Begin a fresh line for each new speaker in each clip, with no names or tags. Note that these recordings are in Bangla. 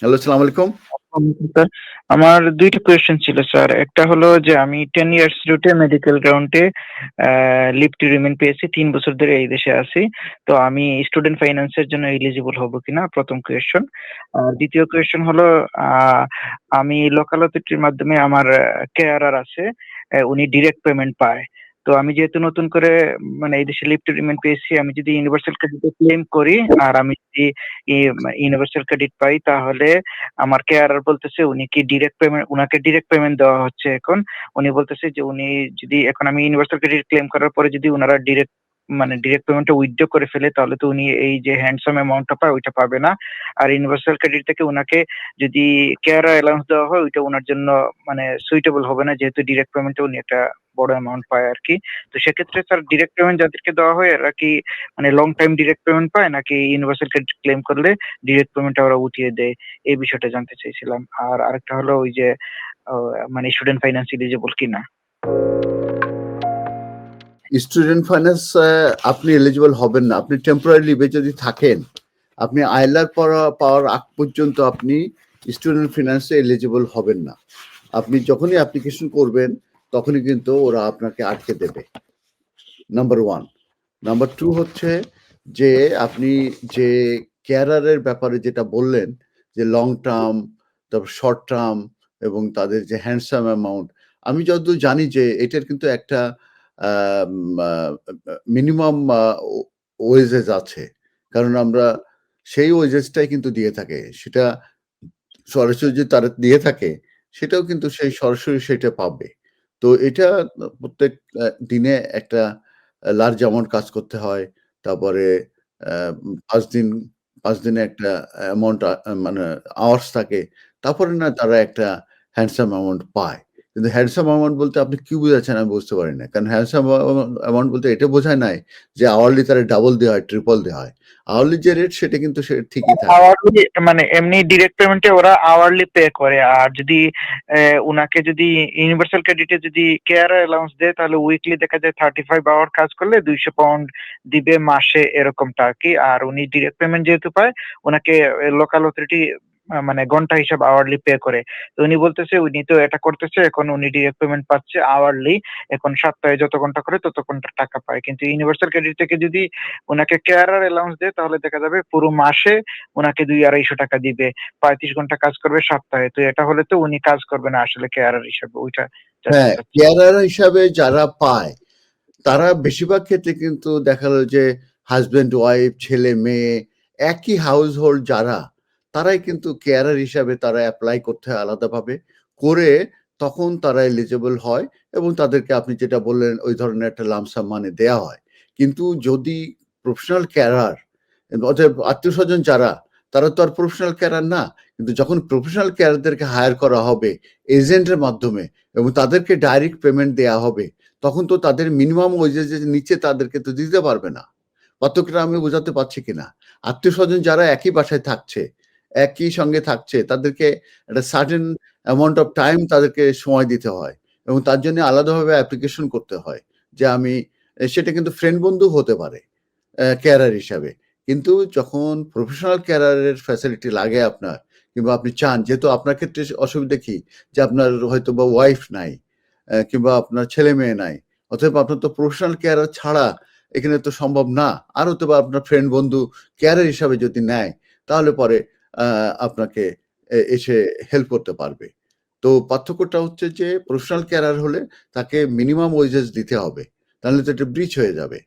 হ্যালো, সালাম আলাইকুম।
আমার ২ টা কোয়েশ্চেন ছিল স্যার। একটা হলো যে আমি 10 ইয়ার্স রুটে মেডিকেল গ্রাউন্ডে লিভ টু পেয়েছি। ৩ বছর ধরে এই দেশে আছি। তো আমি স্টুডেন্ট ফাইন্যান্স এর জন্য এলিজিবল হব কিনা ১ম কোয়েশ্চেন। আর ২য় কোয়েশ্চেন হলো আমি লোকাল মাধ্যমে আমার কেয়ারার আছে। উনি ডিরেক্ট পেমেন্ট পায়। তো আমি যেহেতু নতুন করে মানে এই দেশে লিভ টু পেয়েছি, আমি যদি ইউনিভার্সাল ক্রেডিট ক্লেম করি আর আমি যদি ইউনিভার্সাল ক্রেডিট পাই তাহলে আমার কেয়ারার বলতেছে উনি কি ডিরেক্ট পেমেন্ট উনাকে ডিরেক্ট পেমেন্ট দেওয়া হচ্ছে এখন। উনি বলতেছে যে উনি যদি এখন আমি ইউনিভার্সাল ক্রেডিট ক্লেম করার পরে যদি উনারা ডিরেক্ট মানে ডিরেক্ট পেমেন্টটা উইথড্র করে ফেলে তাহলে তো উনি এই যে হ্যান্ডসাম অ্যামাউন্টটা পায় ওইটা পাবে না। আর ইউনিভার্সাল ক্রেডিট থেকে উনাকে যদি কেয়ারার অ্যালাউন্স দেওয়া হয় ওইটা উনার জন্য মানে সুইটেবল হবে না যেহেতু ডিরেক্ট পেমেন্টে উনি একটা বড় অ্যামাউন্ট পায় আরকি। তো সেক্ষেত্রে স্যার ডিরেক্ট পেমেন্ট যাদেরকে দেওয়া হয় এরা কি মানে লং টাইম ডিরেক্ট পেমেন্ট পায় নাকি ইউনিভার্সাল ক্রেডিট ক্লেম করলে ডিরেক্ট পেমেন্টটা ওরা উঠিয়ে দেয়? এই বিষয়টা জানতে চাইছিলাম। আর আরেকটা হলো ওই যে মানে স্টুডেন্ট ফাইন্যান্স এলিজিবল কিনা?
স্টুডেন্ট ফাইন্যান্স আপনি এলিজিবল হবেন না। আপনি টেম্পোরারি লিভে যদি থাকেন, আপনি আইলার পাওয়ার আগ পর্যন্ত আপনি স্টুডেন্ট ফিনান্সে এলিজিবল হবেন না। আপনি যখনই অ্যাপ্লিকেশন করবেন তখনই কিন্তু ওরা আপনাকে আটকে দেবে। নাম্বার ওয়ান নাম্বার টু হচ্ছে যে আপনি যে ক্যারারের ব্যাপারে যেটা বললেন যে লং টার্ম, তারপর শর্ট টার্ম এবং তাদের যে হ্যান্ডসাম অ্যামাউন্ট আমি যতদূর জানি যে এটার কিন্তু একটা মিনিমাম ওয়েজেস আছে। কারণ আমরা সেই ওয়েজেসটাই কিন্তু দিয়ে থাকে। সেটা সরাসরি যে তারা দিয়ে থাকে সেটাও কিন্তু সেই সরাসরি সেটা পাবে। তো এটা প্রত্যেক দিনে একটা লার্জ অ্যামাউন্ট কাজ করতে হয়। তারপরে পাঁচ দিন, পাঁচ দিনে একটা অ্যামাউন্ট মানে আওয়ার্স থাকে। তারপরে না তারা একটা হ্যান্ডসাম অ্যামাউন্ট পায়। কিন্তু হ্যান্ডসাম অ্যামাউন্ট বলতে আপনি কি বুঝাচ্ছেন আমি বুঝতে পারি না। কারণ হ্যান্ডসাম অ্যামা অ্যামাউন্ট বলতে এটা বোঝায় নাই যে আওয়ারলি তারা ডাবল দেওয়া হয়, ট্রিপল দেওয়া হয়। আওয়ারলি যে রেট সেটা কিন্তু ঠিকই থাকে।
আওয়ারলি মানে এমনি ডিরেক্ট পেমেন্টে ওরা আওয়ারলি পে করে। আর যদি উনাকে যদি ইউনিভার্সাল ক্রেডিটে যদি কেয়ারার অ্যালাউন্স দেয় তাহলে উইকলি দেখা যায় 35 আওয়ার কাজ করলে ২০০ পাউন্ড দিবে মাসে এরকমটা আরকি। আর উনি ডিরেক্ট পেমেন্ট যেহেতু পায় উনাকে এ লোকাল অথরিটি মানে ঘণ্টা হিসাব আওয়ারলি পে করে। তো উনি বলতেছে উনি তো এটা করতেছে এখন উনি ডিরেক্ট পেমেন্ট পাচ্ছে আওয়ারলি। এখন সপ্তাহে যত ঘণ্টা করে তত ঘণ্টা টাকা পায়। কিন্তু ইউনিভার্সাল ক্রেডিট থেকে যদি উনাকে কেয়ারার অ্যালাউন্স দেয় তাহলে দেখা যাবে পুরো মাসে উনাকে ২-২৫০ টাকা দিবে। ৩৫ ঘণ্টা কাজ করবে সপ্তাহে। তো এটা হলে তো উনি কাজ করবে না আসলে কেয়ারার হিসাবে ওইটা
হ্যাঁ। কেয়ারার হিসাবে যারা পায় তারা বেশিরভাগ ক্ষেত্রে কিন্তু দেখা গেল যে হাসব্যান্ড ওয়াইফ, ছেলে-মেয়ে একই হাউসহোল্ড যারা তারাই কিন্তু কেয়ারার হিসাবে তারা অ্যাপ্লাই করতে হয় আলাদাভাবে। করে তখন তারা এলিজিবল হয় এবং তাদেরকে আপনি যেটা বললেন ওই ধরনের একটা লামসাম মানে দেয়া হয়। কিন্তু যদি প্রফেশনাল ক্যারার কেয়ারার আত্মীয় স্বজন যারা তারা তো আর প্রফেশনাল কেয়ারার না। কিন্তু যখন প্রফেশনাল কেয়ারারদেরকে হায়ার করা হবে এজেন্টের মাধ্যমে এবং তাদেরকে ডাইরেক্ট পেমেন্ট দেয়া হবে তখন তো তাদের মিনিমাম ওয়েজেস এর নিচে তাদেরকে তো দিতে পারবে না। পার্থক্যটা আমি বোঝাতে পারছি কিনা? আত্মীয় স্বজন যারা একই বাসায় থাকছে, একই সঙ্গে থাকছে, তাদেরকে একটা সার্টেন অ্যামাউন্ট অফ টাইম তাদেরকে সময় দিতে হয় এবং তার জন্য আলাদাভাবে অ্যাপ্লিকেশন করতে হয়। যে আমি, সেটা কিন্তু ফ্রেন্ড বন্ধু হতে পারে কেয়ারার হিসাবে। কিন্তু যখন প্রফেশনাল কেয়ারারের ফ্যাসিলিটি লাগে আপনার কিংবা আপনি চান, যেহেতু আপনার ক্ষেত্রে অসুবিধা কি? যে আপনার হয়তো বা ওয়াইফ নাই কিংবা আপনার ছেলে-মেয়ে নাই। অতএব আপনার তো প্রফেশনাল কেয়ারার ছাড়া এখানে তো সম্ভব না। আর হয়তোবা আপনার ফ্রেন্ড বন্ধু কেয়ারার হিসাবে যদি নেয়, তাহলে পরে আপনাকে এসে হেল্প করতে পারবে। তো পার্থক্যটা হচ্ছে যে প্রফেশনাল কেয়ারার হলে তাকে মিনিমাম ওয়েজেস দিতে হবে। তাহলে তো এটা ব্রিচ হয়ে যাবে।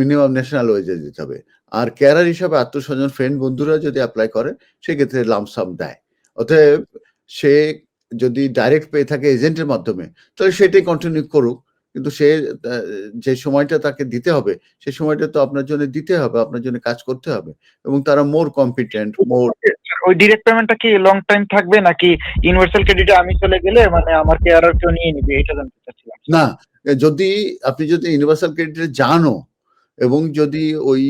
মিনিমাম ন্যাশনাল ওয়েজেস দিতে হবে। আর কেয়ারার হিসাবে আত্মস্বজন ফ্রেন্ড বন্ধুরা যদি অ্যাপ্লাই করে, সেক্ষেত্রে লামসাম দেয়। অতএব সে যদি ডাইরেক্ট পেয়ে থাকে এজেন্টের মাধ্যমে, তাহলে সেটাই কন্টিনিউ করুক। কিন্তু সে যে সময়টা তাকে দিতে হবে সে সময়টা তো আপনার জন্য দিতে হবে, আপনার জন্য কাজ করতে হবে এবং তারা মোর কম্পিটেন্ট মোর
ওই ডিরেক্ট পেমেন্টটা কি লং টাইম থাকবে নাকি ইউনিভার্সাল ক্রেডিটে আমি চলে গেলে মানে আমার কেয়ারার কেউ নিয়ে নিবে এটা জানতে চাচ্ছিলাম।
না, যদি আপনি যদি ইউনিভার্সাল ক্রেডিটে যানও এবং যদি ওই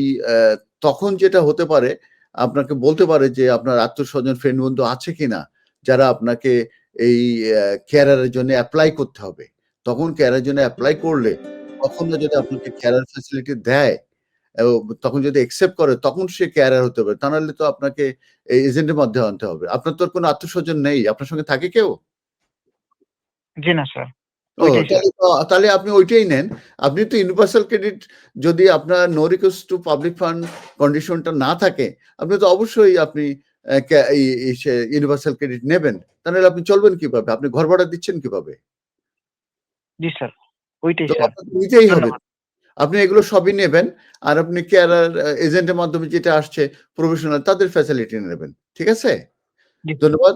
তখন যেটা হতে পারে আপনাকে বলতে পারে যে আপনার আত্মীয়স্বজন, ফ্রেন্ড বন্ধু আছে কিনা যারা আপনাকে এই কেয়ারারের জন্য অ্যাপ্লাই করতে হবে। তখন কেয়ারারের জন্য অ্যাপ্লাই করলে? তখন যদি আপনাকে কেয়ারার ফ্যাসিলিটি দেয় তখন যদি একসেপ্ট করে তখন সে কেয়ারার হতে পারে। তা নাহলে তো আপনাকে এজেন্টের মধ্যে আনতে হবে। আপনার তো কোনো আত্মস্বজন নেই। আপনার সঙ্গে থাকে কেউ?
জি না স্যার
তাহলে আপনি ওইটাই নেন। আপনি তো ইউনিভার্সাল ক্রেডিট যদি আপনার no recourse to public fund কন্ডিশনটা না থাকে আপনি তো অবশ্যই আপনি ইউনিভার্সাল ক্রেডিট নেবেন। তাহলে আপনি চলবেন কীভাবে? আপনি ঘর ভাড়া দিচ্ছেন কীভাবে?
জি স্যার ওইটাই স্যার।
নিতেই হবে। আপনি এগুলো সবই নেবেন আর আপনি কেয়ারার এজেন্টের মাধ্যমে যেটা আসছে প্রফেশনাল তাদের ফ্যাসিলিটি নেবেন ঠিক আছে?
ধন্যবাদ।